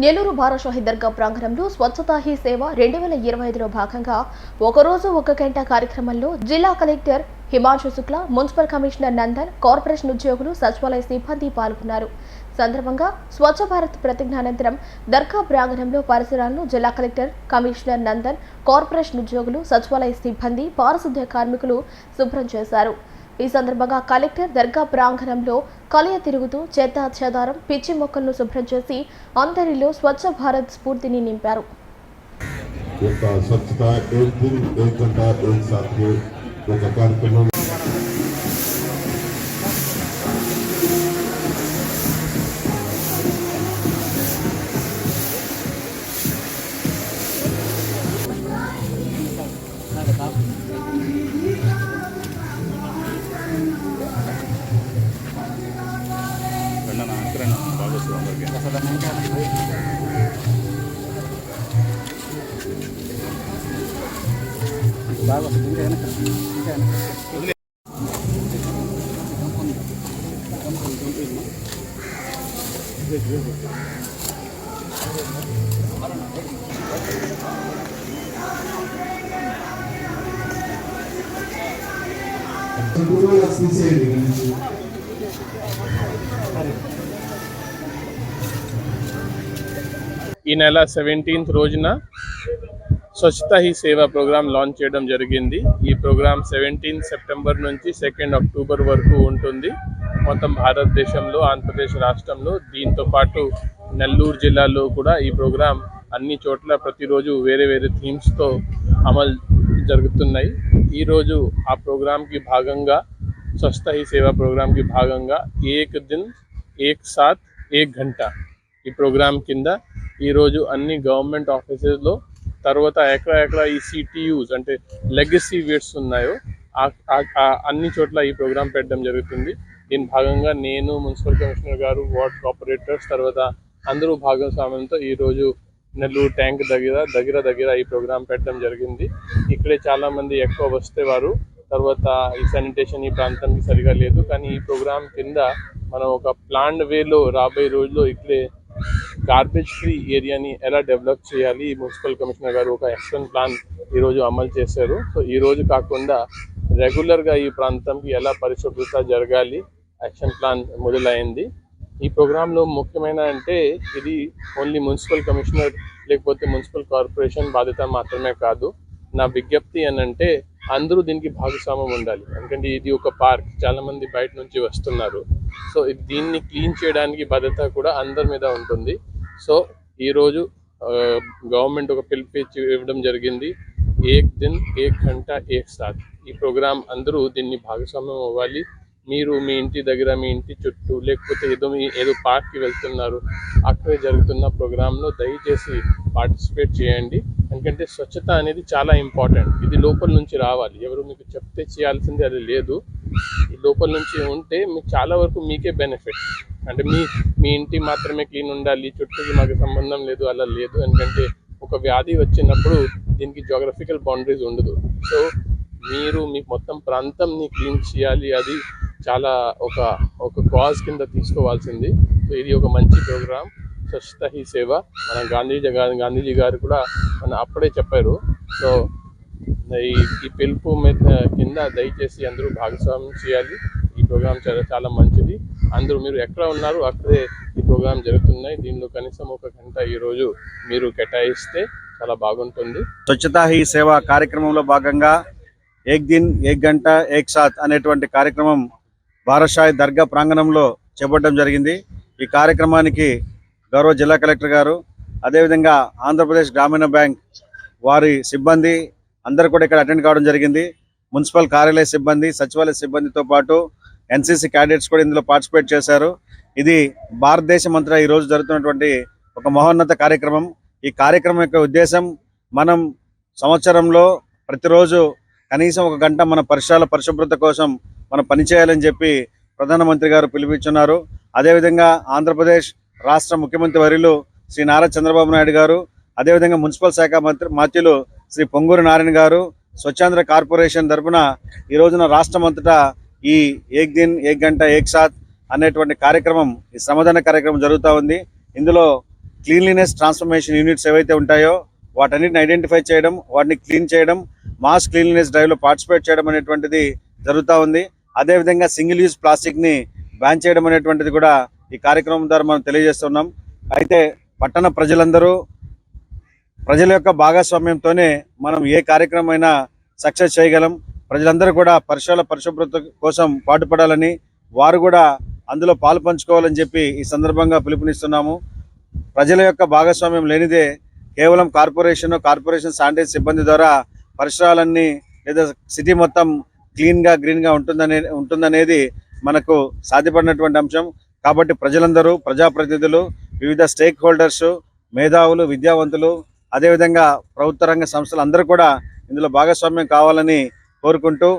నెల్లూరు భారషాహి దర్గా ప్రాంగణంలో స్వచ్ఛతా హీ సేవ రెండు వేల ఇరవై ఐదులో భాగంగా ఒకరోజు ఒక గంట కార్యక్రమంలో జిల్లా collector Himanshu Shukla municipal commissioner Nandan corporation ఉద్యోగులు సచివాలయ సిబ్బంది పాల్గొన్నారు. సందర్భంగా స్వచ్ఛ భారత్ ప్రతిజ్ఞానంతరం దర్గా ప్రాంగణంలో పరిసరాలను జిల్లా కలెక్టర్ కమిషనర్ నందన్ కార్పొరేషన్ ఉద్యోగులు సచివాలయ సిబ్బంది పారిశుద్ధ్య కార్మికులు శుభ్రం చేశారు. ఈ సందర్భంగా కలెక్టర్ దర్గా ప్రాంగణంలో కలయ తిరుగుతూ చెత్త చెదారం పిచ్చి మొక్కలను శుభ్రం చేసి అందరిలో స్వచ్ఛ భారత్ స్ఫూర్తిని నింపారు. యొక్క స్వచ్ఛత తీసేయండి ఇక్కడి నుంచి. ఈ నెల సెవెంటీన్త్ రోజున స్వచ్ఛత హీ సేవ ప్రోగ్రాం లాంచ్ చేయడం జరిగింది. ఈ ప్రోగ్రాం సెవెంటీన్ సెప్టెంబర్ నుంచి సెకండ్ అక్టోబర్ వరకు ఉంటుంది. మొత్తం భారతదేశంలో ఆంధ్రప్రదేశ్ రాష్ట్రంలో. దీంతో పాటు నెల్లూరు జిల్లాలో కూడా ఈ ప్రోగ్రాం అన్ని చోట్ల ప్రతిరోజు వేరే వేరే థీమ్స్తో అమలు జరుగుతున్నాయి. ఈరోజు ఆ ప్రోగ్రాంకి భాగంగా స్వస్థ హీ సేవా ప్రోగ్రాంకి భాగంగా ఏక్ దిన్ ఏక్ సాత్ ఏక్ గంట ఈ ప్రోగ్రాం కింద ఈరోజు అన్ని గవర్నమెంట్ ఆఫీసెస్లో తర్వాత ఎక్కడ ఎక్కడ ఈ సిటీయూస్ అంటే లెగసీ వేట్స్ ఉన్నాయో ఆ- అన్ని చోట్ల ఈ ప్రోగ్రామ్ పెట్టడం జరుగుతుంది. దీని భాగంగా నేను మున్సిపల్ కమిషనర్ గారు వార్డ్ కార్పొరేటర్స్ తర్వాత అందరూ భాగస్వామ్యంతో ఈరోజు నెల్లూరు ట్యాంక్ దగ్గర దగ్గర దగ్గర ఈ ప్రోగ్రామ్ పెట్టడం జరిగింది. ఇక్కడే చాలామంది ఎక్కువ వస్తే వారు తర్వాత ఈ శానిటేషన్ ఈ ప్రాంతానికి సరిగా లేదు. కానీ ఈ ప్రోగ్రామ్ కింద మనం ఒక ప్లాండ్ వేలో రాబోయే రోజుల్లో ఇక్కడే గార్బేజ్ ఫ్రీ ఏరియాని ఎలా డెవలప్ చేయాలి? మున్సిపల్ కమిషనర్ గారు ఒక యాక్షన్ ప్లాన్ ఈరోజు అమలు చేశారు. సో ఈరోజు కాకుండా రెగ్యులర్గా ఈ ప్రాంతంకి ఎలా పరిశుభ్రత జరగాలి యాక్షన్ ప్లాన్ మొదలైంది. ఈ ప్రోగ్రాంలో ముఖ్యమైన అంటే ఇది ఓన్లీ మున్సిపల్ కమిషనర్ లేకపోతే మున్సిపల్ కార్పొరేషన్ బాధ్యత మాత్రమే కాదు. నా విజ్ఞప్తి అని అంటే అందరూ దీనికి భాగస్వామ్యం ఉండాలి. ఎందుకంటే ఇది ఒక పార్క్ చాలామంది బయట నుంచి వస్తున్నారు. సో దీన్ని క్లీన్ చేయడానికి బాధ్యత కూడా అందరి మీద ఉంటుంది. సో ఈరోజు గవర్నమెంట్ ఒక పిలుపు ఇవ్వడం జరిగింది. ఏక్ దిన్ ఏక్ గంట ఏక్ సాత్. ఈ ప్రోగ్రాం అందరూ దీన్ని భాగస్వామ్యం అవ్వాలి. మీరు మీ ఇంటి దగ్గర మీ ఇంటి చుట్టూ లేకపోతే ఏదో మీ ఏదో పార్క్కి వెళ్తున్నారు. అక్కడ జరుగుతున్న ప్రోగ్రాంలో దయచేసి పార్టిసిపేట్ చేయండి. ఎందుకంటే స్వచ్ఛత అనేది చాలా ఇంపార్టెంట్. ఇది లోపల నుంచి రావాలి. ఎవరు మీకు చెప్తే చేయాల్సింది అది లేదు. ఈ లోపల నుంచి ఉంటే మీకు చాలా వరకు మీకే బెనిఫిట్. అంటే మీ మీ ఇంటి మాత్రమే క్లీన్ ఉండాలి చుట్టూకి మాకు సంబంధం లేదు అలా లేదు ఎందుకంటే ఒక వ్యాధి వచ్చినప్పుడు దీనికి జోగ్రఫికల్ బౌండరీస్ ఉండదు. సో మీరు మీ మొత్తం ప్రాంతంని క్లీన్ చేయాలి అది చాలా ఒక ఒక కాజ్ కింద తీసుకోవాల్సింది. సో ఇది ఒక మంచి ప్రోగ్రామ్ స్వచ్ఛత హీ సేవ. మన గాంధీజీ గారు గాంధీజీ గారు కూడా మన అప్పుడే చెప్పారు. సో ఈ ఈ పిలుపు మీద కింద దయచేసి అందరూ భాగస్వామ్యం చేయాలి. ఈ ప్రోగ్రామ్ చాలా చాలా మంచి అందరూ మీరు ఎక్కడ ఉన్నారు అక్కడే ఈ ప్రోగ్రామ్ జరుగుతున్నాయి. దీనిలో కనీసం ఒక గంట ఈరోజు మీరు కేటాయిస్తే చాలా బాగుంటుంది. స్వచ్ఛతా హీ సేవ కార్యక్రమంలో భాగంగా ఏక్ దిన్ ఏక్ గంట ఏక్ సాత్ అనేటువంటి కార్యక్రమం భారత్షాయి దర్గా ప్రాంగణంలో చేపట్టడం జరిగింది. ఈ కార్యక్రమానికి గౌరవ జిల్లా కలెక్టర్ గారు అదేవిధంగా ఆంధ్రప్రదేశ్ గ్రామీణ బ్యాంక్ వారి సిబ్బంది అందరు కూడా ఇక్కడ అటెండ్ కావడం జరిగింది. మున్సిపల్ కార్యాలయ సిబ్బంది సచివాలయ సిబ్బందితో పాటు ఎన్సీసీ క్యాడెట్స్ కూడా ఇందులో పార్టిసిపేట్ చేశారు. ఇది భారతదేశం అంతటా ఈ రోజు జరుగుతున్నటువంటి ఒక మహోన్నత కార్యక్రమం. ఈ కార్యక్రమం యొక్క ఉద్దేశం మనం సంవత్సరంలో ప్రతిరోజు కనీసం ఒక గంట మన పరిసరాల పరిశుభ్రత కోసం మనం పనిచేయాలని చెప్పి ప్రధానమంత్రి గారు పిలిపించున్నారు అదేవిధంగా ఆంధ్రప్రదేశ్ రాష్ట్ర ముఖ్యమంత్రి వర్యులు శ్రీ నారా చంద్రబాబు నాయుడు గారు అదేవిధంగా మున్సిపల్ శాఖ మంత్రి మాత్యులు శ్రీ పొంగూరు నారాయణ గారు స్వచ్ఛాంధ్ర కార్పొరేషన్ తరపున ఈ రోజున రాష్ట్రం అంతటా ఈ ఏక్ దిన్ ఏక్ గంట ఏక్ సాత్ అనేటువంటి కార్యక్రమం ఈ శ్రమదాన కార్యక్రమం జరుగుతూ ఉంది. ఇందులో క్లీన్లీనెస్ ట్రాన్స్ఫర్మేషన్ యూనిట్స్ ఏవైతే ఉంటాయో వాటన్నిటిని ఐడెంటిఫై చేయడం వాటిని క్లీన్ చేయడం మాస్ క్లీన్లీనెస్ డ్రైవ్లో పార్టిసిపేట్ చేయడం అనేటువంటిది జరుగుతూ ఉంది. అదేవిధంగా సింగిల్ యూజ్ ప్లాస్టిక్ని బ్యాన్ చేయడం అనేటువంటిది కూడా ఈ కార్యక్రమం ద్వారా మనం తెలియజేస్తున్నాం. అయితే పట్టణ ప్రజలందరూ ప్రజల యొక్క భాగస్వామ్యంతోనే మనం ఏ కార్యక్రమం అయినా సక్సెస్ చేయగలం. ప్రజలందరూ కూడా పరిసరాల పరిశుభ్రత కోసం పాటుపడాలని వారు కూడా అందులో పాలు పంచుకోవాలని చెప్పి ఈ సందర్భంగా పిలుపునిస్తున్నాము. ప్రజల యొక్క భాగస్వామ్యం లేనిదే కేవలం కార్పొరేషన్ కార్పొరేషన్ శానిటైజ్ సిబ్బంది ద్వారా పరిసరాలన్నీ లేదా సిటీ మొత్తం క్లీన్గా గ్రీన్గా ఉంటుందనే ఉంటుందనేది మనకు సాధ్యపడినటువంటి అంశం. కాబట్టి ప్రజలందరూ ప్రజాప్రతినిధులు వివిధ స్టేక్ హోల్డర్స్ మేధావులు విద్యావంతులు అదేవిధంగా ప్రభుత్వ రంగ సంస్థలు అందరూ కూడా ఇందులో భాగస్వామ్యం కావాలని కోరుకుంటూ